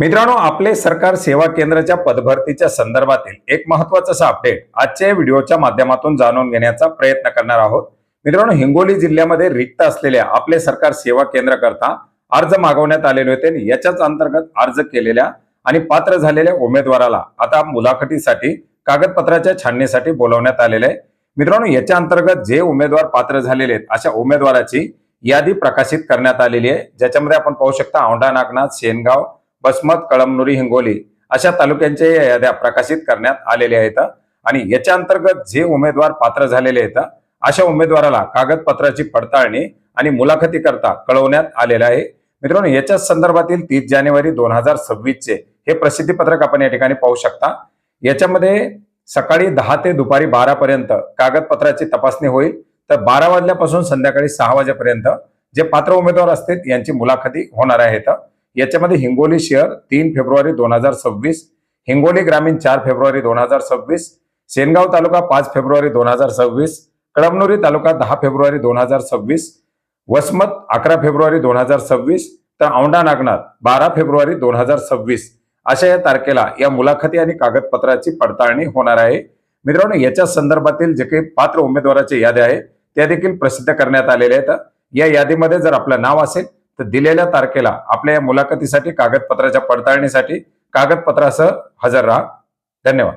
मित्रांनो आपले सरकार सेवा केंद्राच्या पदभरतीच्या संदर्भातील एक महत्वाचं अपडेट आजच्या या व्हिडिओच्या माध्यमातून जाणून घेण्याचा प्रयत्न करणार आहोत. मित्रांनो हिंगोली जिल्ह्यामध्ये रिक्त असलेल्या आपले सरकार सेवा केंद्र करता अर्ज मागवण्यात आलेले होते आणि याच्याच अंतर्गत अर्ज केलेल्या आणि पात्र झालेल्या उमेदवाराला आता मुलाखतीसाठी कागदपत्राच्या छाननीसाठी बोलवण्यात आलेले आहे. मित्रांनो याच्या अंतर्गत जे उमेदवार पात्र झालेले आहेत अशा उमेदवाराची यादी प्रकाशित करण्यात आलेली आहे. ज्याच्यामध्ये आपण पाहू शकता औंढा नागनाथ शेनगाव बसमत कळमनुरी हिंगोली अशा तालुक्यांच्या याद्या प्रकाशित करण्यात आलेल्या आहेत. आणि याच्या अंतर्गत जे उमेदवार पात्र झालेले आहेत अशा उमेदवाराला कागदपत्राची पडताळणी आणि मुलाखती करता कळवण्यात आलेलं आहे. मित्रांनो याच्या संदर्भातील तीस जानेवारी दोन हजार सव्वीस चे हे प्रसिद्धी पत्रक आपण या ठिकाणी पाहू शकता. याच्यामध्ये सकाळी दहा ते दुपारी बारा पर्यंत कागदपत्राची तपासणी होईल. तर बारा वाजल्यापासून संध्याकाळी सहा वाजेपर्यंत जे पात्र उमेदवार असतील यांची मुलाखती होणार आहेत. याच्यामध्ये हिंगोली शहर तीन फेब्रुवारी दोन हजार सव्वीस हिंगोली ग्रामीण चार फेब्रुवारी दोन हजार सव्वीस सेनगाव तालुका पाच फेब्रुवारी दोन हजार सव्वीस कळमनुरी तालुका दहा फेब्रुवारी दोन हजार सव्वीस वसमत अकरा फेब्रुवारी दोन हजार सव्वीस तर औंढा नागनाथ बारा फेब्रुवारी दोन हजार सव्वीस. अशा या तारखेला या मुलाखती आणि कागदपत्राची पडताळणी होणार आहे. मित्रांनो याच्या संदर्भातील जे काही पात्र उमेदवाराच्या याद्या आहेत त्या देखील प्रसिद्ध करण्यात आलेल्या आहेत. या यादीमध्ये जर आपलं नाव असेल तर दिलेल्या तारखेला आपल्या या मुलाखतीसाठी कागदपत्राच्या पडताळणीसाठी कागदपत्रासह हजर राहा. धन्यवाद.